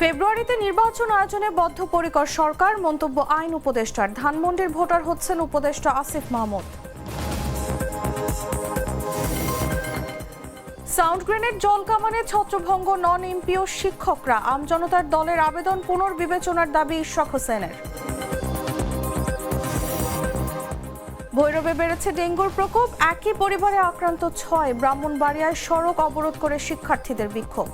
ফেব্রুয়ারিতে নির্বাচন আয়োজনে বদ্ধপরিকর সরকার, মন্তব্য আইন উপদেষ্টার। ধানমন্ডির ভোটার হচ্ছেন উপদেষ্টা আসিফ মাহমুদ। সাউন্ড গ্রেনেড জল কামানে ছত্রভঙ্গ নন এমপিও শিক্ষকরা আমজনতার দলের আবেদন পুনর্বিবেচনার দাবি ইশরাক হোসেনের। ভৈরবে বেড়েছে ডেঙ্গুর প্রকোপ। একই পরিবারে আক্রান্ত ছয়। ব্রাহ্মণবাড়িয়ায় সড়ক অবরোধ করে শিক্ষার্থীদের বিক্ষোভ।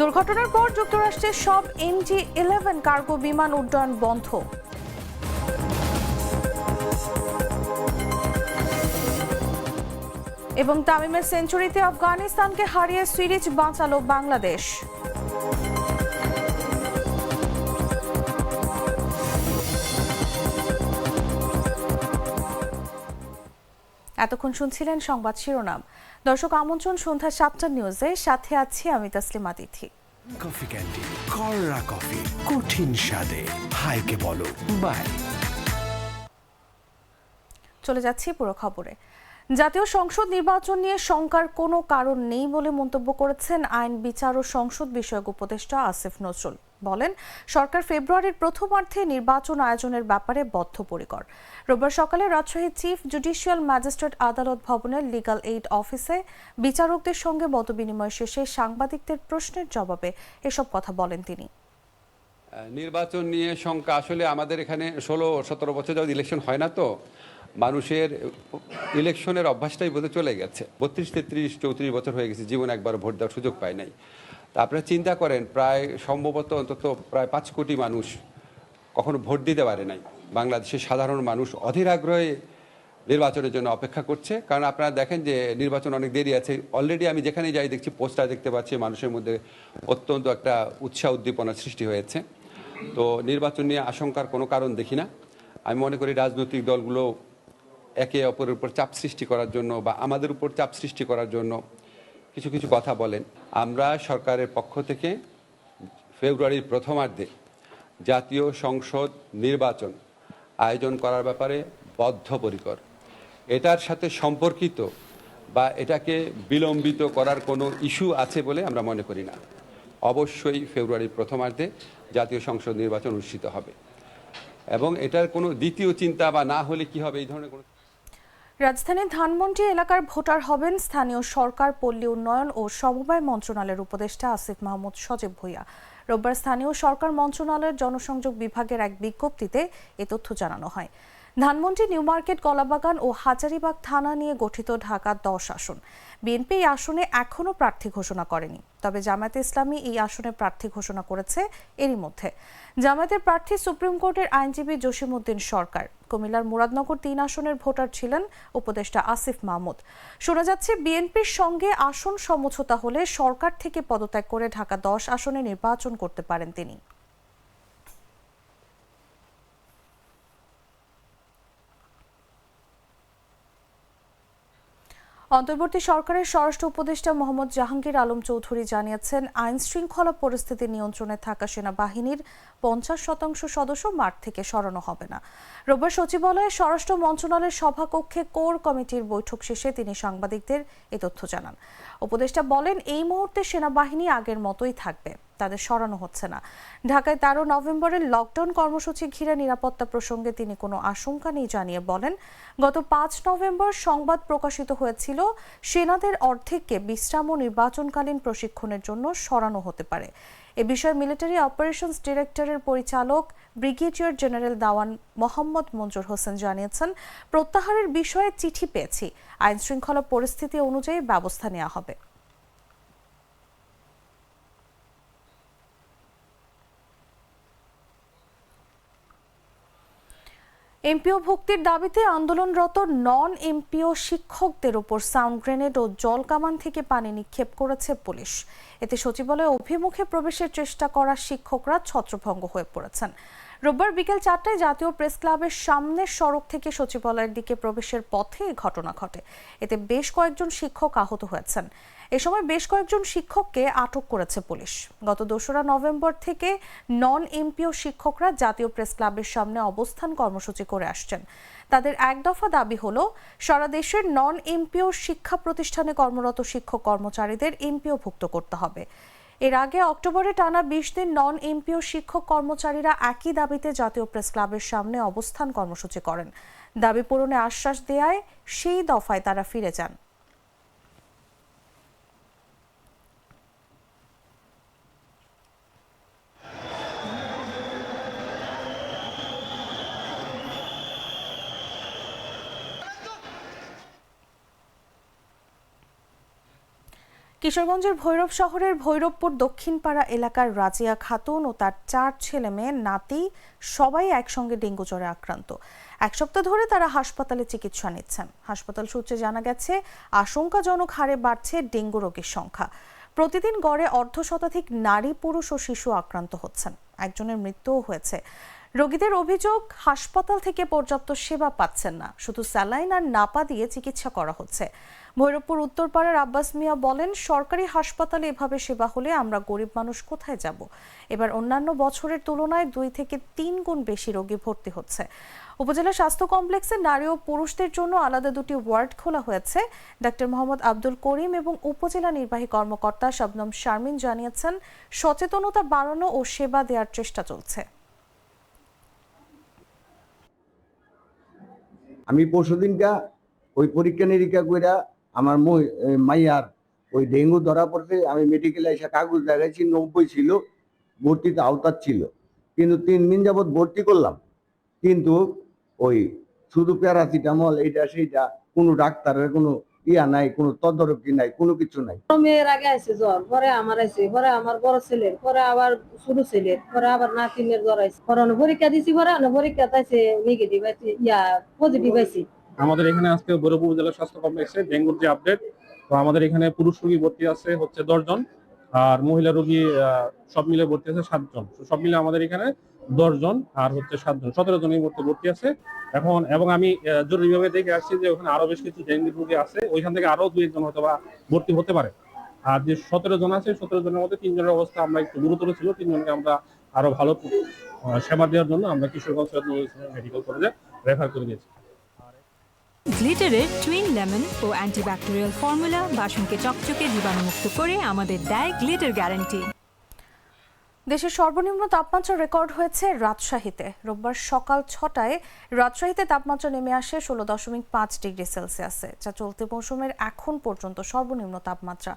দুর্ঘটনার পর যুক্তরাষ্ট্রের সব এনজি ইলেভেন কার্গো বিমান উড্ডয়ন বন্ধ। এবং তামিমের সেঞ্চুরিতে আফগানিস্তানকে হারিয়ে সিরিজ বাঁচালো বাংলাদেশ। এতক্ষণ শুনছিলেন সংবাদ শিরোনাম। দর্শক আমন্ত্রণ সন্ধ্যা সাতটা নিউজে সাথে আছি আমি তাসলিমা তিথি কফি ক্যান্টিন কররা কফি কঠিন স্বাদে। হাইকে বলো বাই। চলে যাচ্ছি পুরো খবরে। জাতীয় সংসদ নির্বাচন নিয়ে শঙ্কার কোনো কারণ নেই বলে মন্তব্য করেছেন আইন বিচার ও সংসদ বিষয়ক উপদেষ্টা আসিফ নজরুল। বলেন, সরকার ফেব্রুয়ারির প্রথমার্ধে নির্বাচন আয়োজনের ব্যাপারে বদ্ধপরিকর। রোববার সকালে রাজশাহী চিফ জুডিশিয়াল ম্যাজিস্ট্রেট আদালত ভবনের লিগাল এইড অফিসে বিচারকদের সঙ্গে মতবিনিময় শেষে সাংবাদিকদের প্রশ্নের জবাবে এসব কথা বলেন তিনি। নির্বাচন নিয়ে শঙ্কা, আসলে আমাদের এখানে ষোলো, সতেরো বছর যাবত ইলেকশন হয় না তো। মানুষের ইলেকশনের অভ্যাসটাই বোধহয় চলে গেছে। বত্রিশ, তেত্রিশ, চৌত্রিশ বছর হয়ে গেছে, জীবন একবার ভোট দেওয়ার সুযোগ পায় নাই। আপনারা চিন্তা করেন, প্রায় সম্ভবত অন্তত প্রায় পাঁচ কোটি মানুষ কখনো ভোট দিতে পারে নাই। বাংলাদেশের সাধারণ মানুষ অধীর আগ্রহে নির্বাচনের জন্য অপেক্ষা করছে। কারণ আপনারা দেখেন যে নির্বাচন অনেক দেরি আছে। অলরেডি আমি যেখানে যাই দেখছি পোস্টার দেখতে পাচ্ছি মানুষের মধ্যে অত্যন্ত একটা উৎসাহ উদ্দীপনার সৃষ্টি হয়েছে। তো নির্বাচন নিয়ে আশঙ্কার কোনো কারণ দেখি না। আমি মনে করি রাজনৈতিক দলগুলো একে অপরের উপর চাপ সৃষ্টি করার জন্য বা আমাদের উপর চাপ সৃষ্টি করার জন্য কিছু কিছু কথা বলেন। আমরা সরকারের পক্ষ থেকে ফেব্রুয়ারির প্রথমার্ধে জাতীয় সংসদ নির্বাচন আয়োজন করার ব্যাপারে বদ্ধপরিকর। এটার সাথে সম্পর্কিত বা এটাকে বিলম্বিত করার কোনো ইস্যু আছে বলে আমরা মনে করি না। অবশ্যই ফেব্রুয়ারির প্রথমার্ধে জাতীয় সংসদ নির্বাচন অনুষ্ঠিত হবে। এবং এটার কোনো দ্বিতীয় চিন্তা বা না হলে কি হবে এই ধরনের কোনো রাজধানীর ধানমন্ডি এলাকার ভোটার হবেন স্থানীয় সরকার, পল্লী উন্নয়ন ও সমবায় মন্ত্রণালয়ের উপদেষ্টা আসিফ মাহমুদ সজীব ভুইয়া। রোববার স্থানীয় সরকার মন্ত্রণালয়ের জনসংযোগ বিভাগের এক বিজ্ঞপ্তিতে এ তথ্য জানানো হয়। ধানমন্ডি, নিউ মার্কেট কলাবাগান ও হাজারিবাগ থানা নিয়ে গঠিত ঢাকা দশ আসন। বিএনপি এই আসনে এখনও প্রার্থী ঘোষণা করেনি। তবে জামায়াতে ইসলামী এই আসনে প্রার্থী ঘোষণা করেছে এরই মধ্যে। জামায়াতের প্রার্থী সুপ্রিম কোর্টের আইনজীবী জসিমউদ্দিন সরকার। কুমিল্লার মুরাদনগর তিন আসনের ভোটার ছিলেন উপদেষ্টা আসিফ মাহমুদ। শোনা যাচ্ছে, বিএনপির সঙ্গে আসন সমঝোতা হলে সরকার থেকে পদত্যাগ করে ঢাকা দশ আসনে নির্বাচন করতে পারেন তিনি। অন্তর্বর্তী সরকারের স্বরাষ্ট্র উপদেষ্টা মোহাম্মদ জাহাঙ্গীর আলম চৌধুরী জানিয়েছেন আইন শৃঙ্খলা পরিস্থিতি নিয়ন্ত্রণে থাকা সেনাবাহিনীর পঞ্চাশ শতাংশ সদস্য মাঠ থেকে সরানো হবে না। রোববার সচিবালয়ে স্বরাষ্ট্র মন্ত্রণালয়ের সভাকক্ষে কোর কমিটির বৈঠক শেষে তিনি সাংবাদিকদের এ তথ্য জানান। উপদেষ্টা বলেন, এই মুহূর্তে সেনাবাহিনী আগের মতোই থাকবে। তাদের সরানো হচ্ছে না। ঢাকায় তেরো নভেম্বরের লকডাউন কর্মসূচি ঘিরে নিরাপত্তা প্রসঙ্গে তিনি কোনো আশঙ্কা নেই জানিয়ে বলেন, গত পাঁচ নভেম্বর সংবাদ প্রকাশিত হয়েছিল, সেনাদের অর্ধেককে বিশ্রাম ও নির্বাচনকালীন প্রশিক্ষণের জন্য সরানো হতে পারে। এ বিষয়ে মিলিটারি অপারেশনস ডিরেক্টরের পরিচালক ব্রিগেডিয়ার জেনারেল দাওয়ান মোহাম্মদ মঞ্জুর হোসেন জানিয়েছেন, প্রত্যাহারের বিষয়ে চিঠি পেয়েছি। আইন শৃঙ্খলা পরিস্থিতি অনুযায়ী ব্যবস্থা নেওয়া হবে। এমপিও ভুক্তির দাবিতে আন্দোলনরত নন এমপিও শিক্ষকদের ওপর সাউন্ড গ্রেনেড ও জল কামান থেকে পানি নিক্ষেপ করেছে পুলিশ। এতে সচিবালয়ে অভিমুখে প্রবেশের চেষ্টা করা শিক্ষকরা ছত্রভঙ্গ হয়ে পড়েছেন। রোববার বিকেল চারটায় জাতীয় প্রেস ক্লাবের সামনের সড়ক থেকে সচিবালয়ের দিকে প্রবেশের পথে ঘটনা ঘটে। এতে বেশ কয়েকজন শিক্ষক আহত হয়েছেন। এ সময় বেশ কয়েকজন শিক্ষককে আটক করেছে পুলিশ। গত দোসরা নভেম্বর থেকে নন এমপিও শিক্ষকরা জাতীয় প্রেস ক্লাবের সামনে অবস্থান কর্মসূচি করে আসছেন। তাদের এক দফা দাবি হলো, সারা দেশের নন এমপিও শিক্ষা প্রতিষ্ঠানে কর্মরত শিক্ষক কর্মচারীদের এমপিও ভুক্ত করতে হবে। এর আগে অক্টোবরে টানা বিশ দিন নন এমপিও শিক্ষক কর্মচারীরা একই দাবিতে জাতীয় প্রেস ক্লাবের সামনে অবস্থান কর্মসূচি করেন। দাবি পূরণে আশ্বাস দেয়ায় সেই দফায় তারা ফিরে যান। কিশোরগঞ্জের ভৈরব শহরের ভৈরবপুর দক্ষিণপাড়া এলাকার রাজিয়া খাতুন ও তার চার ছেলে মেয়ে নাতি সবাই একসঙ্গে ডেঙ্গু জ্বরে আক্রান্ত। এক সপ্তাহ ধরে তারা হাসপাতালে চিকিৎসা নিচ্ছেন। হাসপাতাল সূত্রে জানা গেছে, আশঙ্কাজনক হারে বাড়ছে ডেঙ্গু রোগীর সংখ্যা। প্রতিদিন গড়ে অর্ধ শতাধিক নারী, পুরুষ ও শিশু আক্রান্ত হচ্ছেন। একজনের মৃত্যুও হয়েছে। রোগীদের অভিযোগ, হাসপাতাল থেকে পর্যাপ্ত সেবা পাচ্ছেন না। শুধু স্যালাইন আর নাপা দিয়ে চিকিৎসা করা হচ্ছে। ভৈরবপুর উত্তরপাড়ার আব্বাস মিয়া বলেন, সরকারি হাসপাতালে এভাবে সেবা হলে আমরা গরিব মানুষ কোথায় যাব? এবার অন্যান্য বছরের তুলনায় দুই থেকে তিন গুণ বেশি রোগী ভর্তি হচ্ছে। উপজেলা স্বাস্থ্য কমপ্লেক্সে নারী ও পুরুষদের জন্য আলাদা দুটি ওয়ার্ড খোলা হয়েছে। ডাক্তার মোহাম্মদ আব্দুল করিম এবং উপজেলা নির্বাহী কর্মকর্তা শবনম শারমিন জানিয়েছেন, সচেতনতা বাড়ানো ও সেবা দেওয়ার চেষ্টা চলছে। আমি পরশু দিনটা ওই পরীক্ষা নিরীক্ষা কইরা আমার মাইয়ার ওই ডেঙ্গু ধরা পড়ছে আমি মেডিকেলে এসে কাগজ দেখাইছি, নব্বই ছিল, ভর্তিতে আওতার ছিল। কিন্তু তিন দিন যাবৎ ভর্তি করলাম। কিন্তু ওই শুধু প্যারাসিটামল এইটা, সেইটা, কোনো ডাক্তারের কোনো ইয়া নাই, কোনো তদারকি নাই, কোনো কিছু নাই। মেয়ের আগে আছে জ্বর, পরে আমার আছে পরে আমার বড় ছেলের, পরে আবার ছোট ছেলের, পরে আবার নাতিনের জ্বর আছে পরে পরীক্ষা দিছি, পরে পরীক্ষা তাইছে নেগেটিভ আছে ইয়া পজিটিভ আছে আমাদের এখানে আজকে বৈরবপুর জেলা স্বাস্থ্য কমপ্লেক্সে ডেঙ্গুর যে আপডেট তো আমাদের এখানে পুরুষ রোগী ভর্তি আছে হচ্ছে দশজন আর মহিলা রোগী সব মিলে ভর্তি আছে সাতজন সব মিলে আমাদের এখানে দশজন আর হচ্ছে সাতজন সতেরো জন। এই মুহূর্তে ভর্তি আছে। এখন, এবং আমি জরুরিভাবে দেখে আসছি যে ওখানে আরও বেশ কিছু ডেঙ্গু রোগী আছে। ওইখান থেকে আরও দুই একজন হয়তো বা ভর্তি হতে পারে। আর যে সতেরো জন আছে, সতেরো জনের মধ্যে তিনজনের অবস্থা আমরা একটু গুরুতর ছিল। তিনজনকে আমরা আরও ভালো সেবা দেওয়ার জন্য আমরা কিশোরগঞ্জ মেডিকেল কলেজে রেফার করে দিয়েছি। গ্লিটারের টুইন লেমন ও অ্যান্টিব্যাকটেরিয়াল ফর্মুলা বাসনকে চকচকে জীবাণুমুক্ত করে আমাদের দেয় গ্লিটার গ্যারান্টি দেশের সর্বনিম্ন তাপমাত্রা রেকর্ড হয়েছে রাজশাহীতে। রোববার সকাল ছটায় রাজশাহীতে তাপমাত্রা নেমে আসে ষোলো দশমিক পাঁচ ডিগ্রি সেলসিয়াসে, যা চলতি মৌসুমের এখন পর্যন্ত সর্বনিম্ন তাপমাত্রা।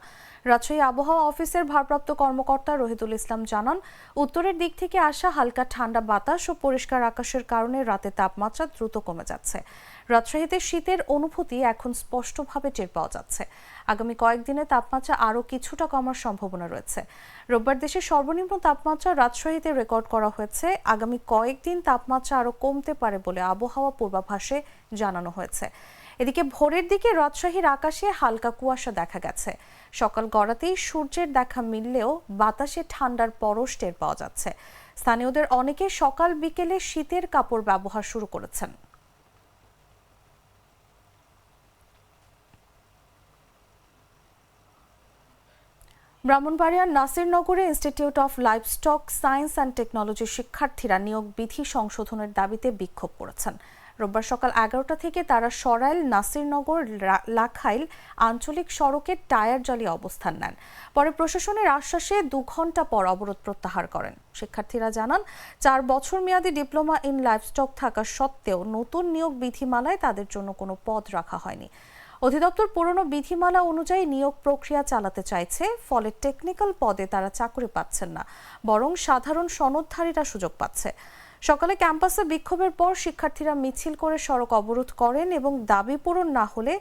রাজশাহী আবহাওয়া অফিসের ভারপ্রাপ্ত কর্মকর্তা রহিদুল ইসলাম জানান, উত্তরের দিক থেকে আসা হালকা ঠান্ডা বাতাস ও পরিষ্কার আকাশের কারণে রাতে তাপমাত্রা দ্রুত কমে যাচ্ছে। রাজশাহীতে শীতের অনুভূতি এখন স্পষ্টভাবে টের পাওয়া যাচ্ছে। আগামী কয়েকদিনে তাপমাত্রা আরও কিছুটা কমার সম্ভাবনা রয়েছে। রোববার দেশের সর্বনিম্ন তাপমাত্রা রাজশাহীতে রেকর্ড করা হয়েছে। আগামী কয়েকদিন তাপমাত্রা আরও কমতে পারে বলে আবহাওয়া পূর্বাভাসে জানানো হয়েছে। এদিকে ভোরের দিকে রাজশাহীর আকাশে হালকা কুয়াশা দেখা গেছে। সকাল গড়াতেই সূর্যের দেখা মিললেও বাতাসে ঠান্ডার পরশ টের পাওয়া যাচ্ছে। স্থানীয়দের অনেকে সকাল বিকেলে শীতের কাপড় ব্যবহার শুরু করেছেন। ব্রাহ্মণবাড়িয়ার নাসিরনগরে institute of livestock science and টেকনোলজির শিক্ষার্থীরা নিয়োগ বিধি সংশোধনের দাবিতে বিক্ষোভ করেছেন। রোববার সকাল এগারোটা থেকে তারা সরাইল, নাসিরনগর লাখাইল আঞ্চলিক সড়কে টায়ার জ্বালিয়ে অবস্থান নেন। পরে প্রশাসনের আশ্বাসে দু ঘণ্টা পর অবরোধ প্রত্যাহার করেন। শিক্ষার্থীরা জানান, চার বছর মেয়াদী ডিপ্লোমা ইন লাইভস্টক থাকা সত্ত্বেও নতুন নিয়োগ বিধিমালায় তাদের জন্য কোনো পদ রাখা হয়নি। অধিদপ্তর পুরনো বিধিমালা অনুযায়ী নিয়োগ প্রক্রিয়া চালাতে চাইছে, ফলে টেকনিক্যাল পদে তারা চাকরি পাচ্ছেন না, বরং সাধারণ সনদধারীরা সুযোগ পাচ্ছে। সকালে ক্যাম্পাসে বিক্ষোভের পর শিক্ষার্থীরা মিছিল করে সড়ক অবরোধ করেন এবং দাবি পূরণ না হলে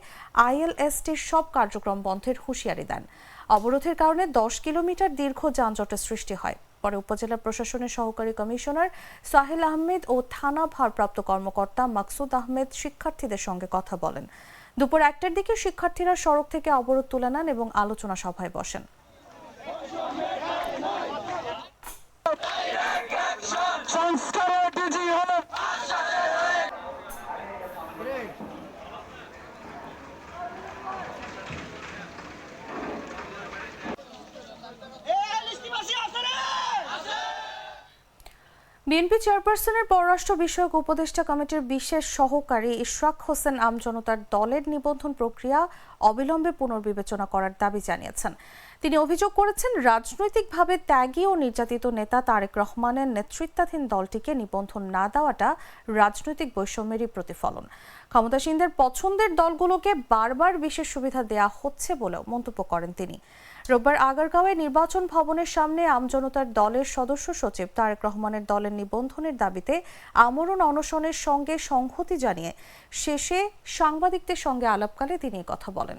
আইএলএসটির সব কার্যক্রম বন্ধের হুঁশিয়ারি দেন। অবরোধের কারণে দশ কিলোমিটার দীর্ঘ যানজটের সৃষ্টি হয়। পরে উপজেলা প্রশাসনের সহকারী কমিশনার সাহেল আহমেদ ও থানা ভারপ্রাপ্ত কর্মকর্তা মাকসুদ আহমেদ শিক্ষার্থীদের সঙ্গে কথা বলেন। দুপুর একটার দিকে শিক্ষার্থীরা সড়ক থেকে অবরোধ তুলে নেন এবং আলোচনা সভায় বসেন। বিএনপি চেয়ারপারসনের পররাষ্ট্র বিষয়ক উপদেষ্টা কমিটির বিশেষ সহকারী ইশরাক হোসেন আমজনতার দলের নিবন্ধন প্রক্রিয়া অবিলম্বে পুনর্বিবেচনা করার দাবি জানিয়েছেন। তিনি অভিযোগ করেছেন, রাজনৈতিকভাবে ত্যাগী ও নির্যাতিত নেতা তারেক রহমানের নেতৃত্বাধীন দলটিকে নিবন্ধন না দেওয়াটা রাজনৈতিক বৈষম্যেরই প্রতিফলন। ক্ষমতাসীনদের পছন্দের দলগুলোকে বারবার বিশেষ সুবিধা দেয়া হচ্ছে বলেও মন্তব্য করেন তিনি। রোববার আগারগাঁওয়ে নির্বাচন ভবনের সামনে আমজনতার দলের সদস্য সচিব তারেক রহমানের দলের নিবন্ধনের দাবিতে আমরণ অনশনের সঙ্গে সংহতি জানিয়ে শেষে সাংবাদিকদের সঙ্গে আলাপকালে তিনি কথা বলেন।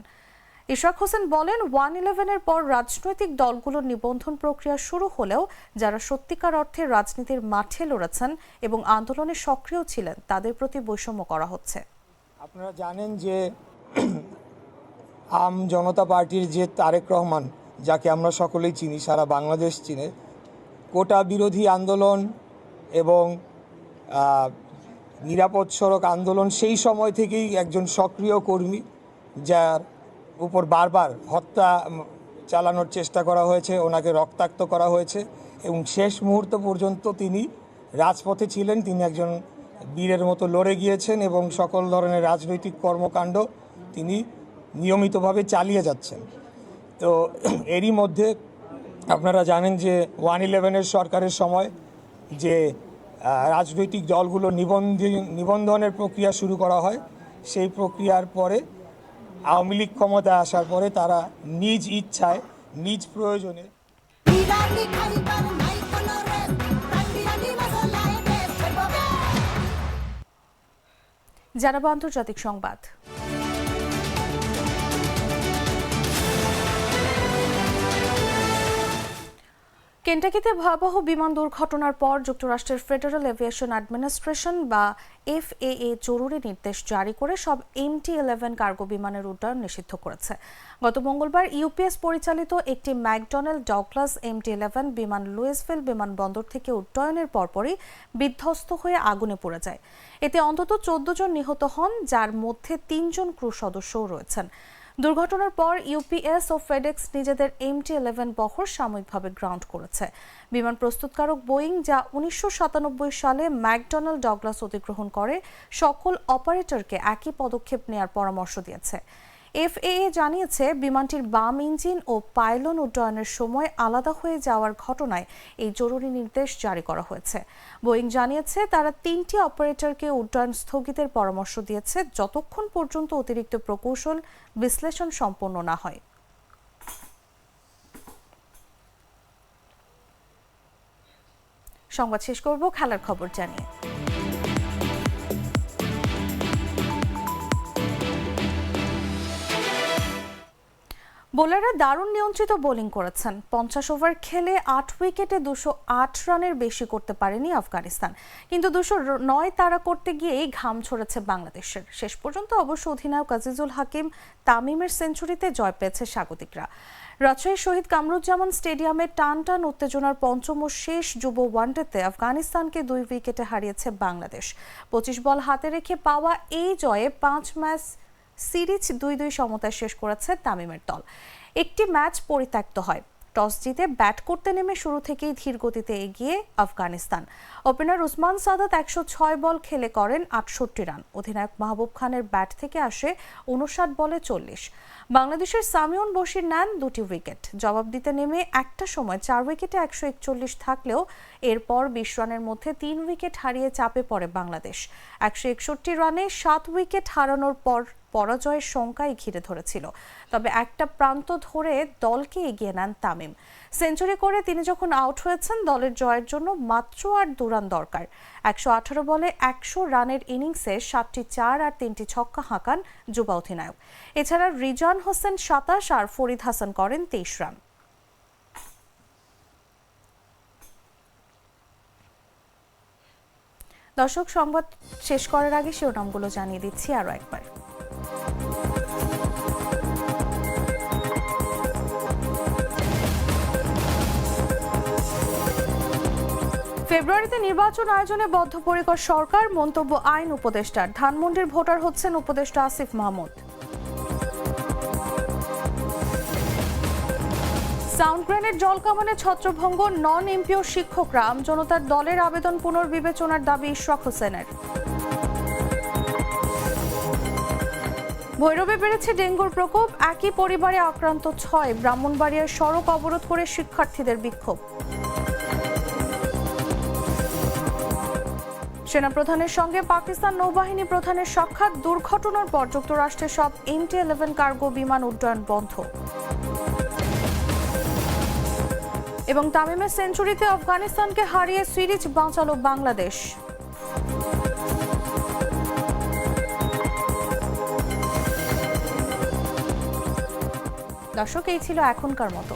ইশরাক হোসেন বলেন, ওয়ান ইলেভেনের পর রাজনৈতিক দলগুলোর নিবন্ধন প্রক্রিয়া শুরু হলেও যারা সত্যিকার অর্থে রাজনীতির মাঠে লড়েছেন এবং আন্দোলনে সক্রিয় ছিলেন, তাদের প্রতি বৈষম্য করা হচ্ছে। আপনারা জানেন যে আম জনতা পার্টির যে তারেক রহমান যাকে আমরা সকলেই চিনি, সারা বাংলাদেশ চিনে। কোটা বিরোধী আন্দোলন এবং নিরাপদ সড়ক আন্দোলন সেই সময় থেকেই একজন সক্রিয় কর্মী, যার উপর বারবার হত্যা চালানোর চেষ্টা করা হয়েছে, ওনাকে রক্তাক্ত করা হয়েছে এবং শেষ মুহূর্ত পর্যন্ত তিনি রাজপথে ছিলেন। তিনি একজন বীরের মতো লড়ে গিয়েছেন এবং সকল ধরনের রাজনৈতিক কর্মকাণ্ড তিনি নিয়মিতভাবে চালিয়ে যাচ্ছেন। তো এরই মধ্যে আপনারা জানেন যে ওয়ান ইলেভেনের সরকারের সময় যে রাজনৈতিক দলগুলো নিবন্ধন নিবন্ধনের প্রক্রিয়া শুরু করা হয় সেই প্রক্রিয়ার পরে আওয়ামী লীগ ক্ষমতায় আসার পরে তারা নিজ ইচ্ছায় নিজ প্রয়োজনে জানাব আন্তর্জাতিক সংবাদ। কেন্টাকিতে ভয়াবহ বিমান দুর্ঘটনার পর যুক্তরাষ্ট্রের ফেডারেল এভিয়েশন অ্যাডমিনিস্ট্রেশন বা এফএএ জরুরি নির্দেশ জারি করে সব এমটি ইলেভেন কার্গো বিমানের উড্ডয়ন নিষিদ্ধ করেছে। গত মঙ্গলবার ইউপিএস পরিচালিত একটি ম্যাকডোনাল্ড ডগলাস এমটি ইলেভেন বিমান লুইসভিল বিমানবন্দর থেকে উড্ডয়নের পরপরই বিধ্বস্ত হয়ে আগুনে পড়ে যায়। এতে অন্তত চোদ্দ জন নিহত হন, যার মধ্যে তিনজন ক্রু সদস্যও রয়েছেন। দুর্ঘটনার পর ইউপিএস ও ফেডেক্স নিজেদের এমটি ইলেভেন বহর সাময়িকভাবে গ্রাউন্ড করেছে। বিমান প্রস্তুতকারক বোয়িং, যা উনিশশো সাতানব্বই সালে ম্যাকডোনাল্ড ডগলাস অধিগ্রহণ করে, সকল অপারেটরকে একই পদক্ষেপ নেয়ার পরামর্শ দিয়েছে। এফএএ জানিয়েছে, বিমানটির বাম ইঞ্জিন ও পাইলন উড্ডয়নের সময় আলাদা হয়ে যাওয়ার ঘটনায় এই জরুরি নির্দেশ জারি করা হয়েছে। বোয়িং জানিয়েছে, তারা তিনটি অপারেটরকে উড্ডয়ন স্থগিতের পরামর্শ দিয়েছে। যতক্ষণ পর্যন্ত অতিরিক্ত প্রকৌশল বিশ্লেষণ সম্পন্ন না হয়। সংবাদ শেষ করব, খেলার খবর জানিয়ে। বোলাররা দারুণ নিয়ন্ত্রিত বোলিং করেছেন। পঞ্চাশ ওভার খেলে আট উইকেটে দুশো আট রানের বেশি করতে পারেনি আফগানিস্তান। কিন্তু দুশো নয় তারা করতে গিয়েই ঘাম ছড়েছে বাংলাদেশের। শেষ পর্যন্ত অবশ্য অধিনায়ক আজিজুল হাকিম তামিমের সেঞ্চুরিতে জয় পেয়েছে স্বাগতিকরা। রাজশাহীর শহীদ কামরুজ্জামান স্টেডিয়ামে টান টান উত্তেজনার পঞ্চম ও শেষ যুব ওয়ানডেতে আফগানিস্তানকে দুই উইকেটে হারিয়েছে বাংলাদেশ। পঁচিশ বল হাতে রেখে পাওয়া এই জয়ে পাঁচ ম্যাচ সিরিজ দুই দুই সমতায় শেষ করেছে তামিমের দল। একটি ম্যাচ পরিত্যক্ত হয়। টস জিতে ব্যাট করতে নেমে শুরু থেকেই ধীর গতিতে এগিয়ে আফগানিস্তান। ওপেনার উসমান সাদাত একশো ছয় বল খেলে করেন আটষট্টি রান। অধিনায়ক মাহবুব খানের ব্যাট থেকে আসে উনষাট বলে চল্লিশ। বাংলাদেশের সামিউন বশির নেন দুটি উইকেট। জবাব দিতে নেমে একটা সময় চার উইকেটে একশো একচল্লিশ থাকলেও এরপর বিশ রানের মধ্যে তিন উইকেট হারিয়ে চাপে পড়ে বাংলাদেশ। একশো একষট্টি রানে সাত উইকেট হারানোর পর পরাজয়ের শঙ্কাই ঘিরে ধরেছিল। তবে একটা প্রান্ত ধরে দলকে এগিয়ে নেন তামিম। সেঞ্চুরি করে তিনি যখন আউট হয়েছেন, দলের জয়ের জন্য মাত্র আর দু রান দরকার। একশো আঠারো বলে একশো রানের ইনিংসে সাতটি চার আর তিনটি ছক্কা হাঁকান যুবা অধিনায়ক। এছাড়া রিজান হোসেন সাতাশ আর ফরিদ হাসান করেন তেইশ রান। দর্শক, সংবাদ শেষ করার আগে শিরোনামগুলো জানিয়ে দিচ্ছি আরও একবার। ফেব্রুয়ারিতে নির্বাচন আয়োজনে বদ্ধপরিকর সরকার, মন্তব্য আইন উপদেষ্টার। ধানমন্ডির ভোটার হচ্ছেন উপদেষ্টা আসিফ মাহমুদ। সাউন্ড গ্রেনেড জল কামানে ছত্রভঙ্গ নন এমপিও শিক্ষকরা আমজনতার দলের আবেদন পুনর্বিবেচনার দাবি ইশরাক হোসেনের। ভৈরবে বেড়েছে ডেঙ্গুর প্রকোপ, একই পরিবারে আক্রান্ত ছয়। ব্রাহ্মণবাড়িয়ায় সড়ক অবরোধ করে শিক্ষার্থীদের বিক্ষোভ। সেনাপ্রধানের সঙ্গে পাকিস্তান নৌবাহিনী প্রধানের সাক্ষাৎ, দুর্ঘটনার পর যুক্তরাষ্ট্রের সব এমটি ইলেভেন কার্গো বিমান উড্ডয়ন বন্ধ। এবং তামিমের সেঞ্চুরিতে আফগানিস্তানকে হারিয়ে সিরিজ বাঁচালো বাংলাদেশ। দর্শক, এই ছিল এখনকার মতো।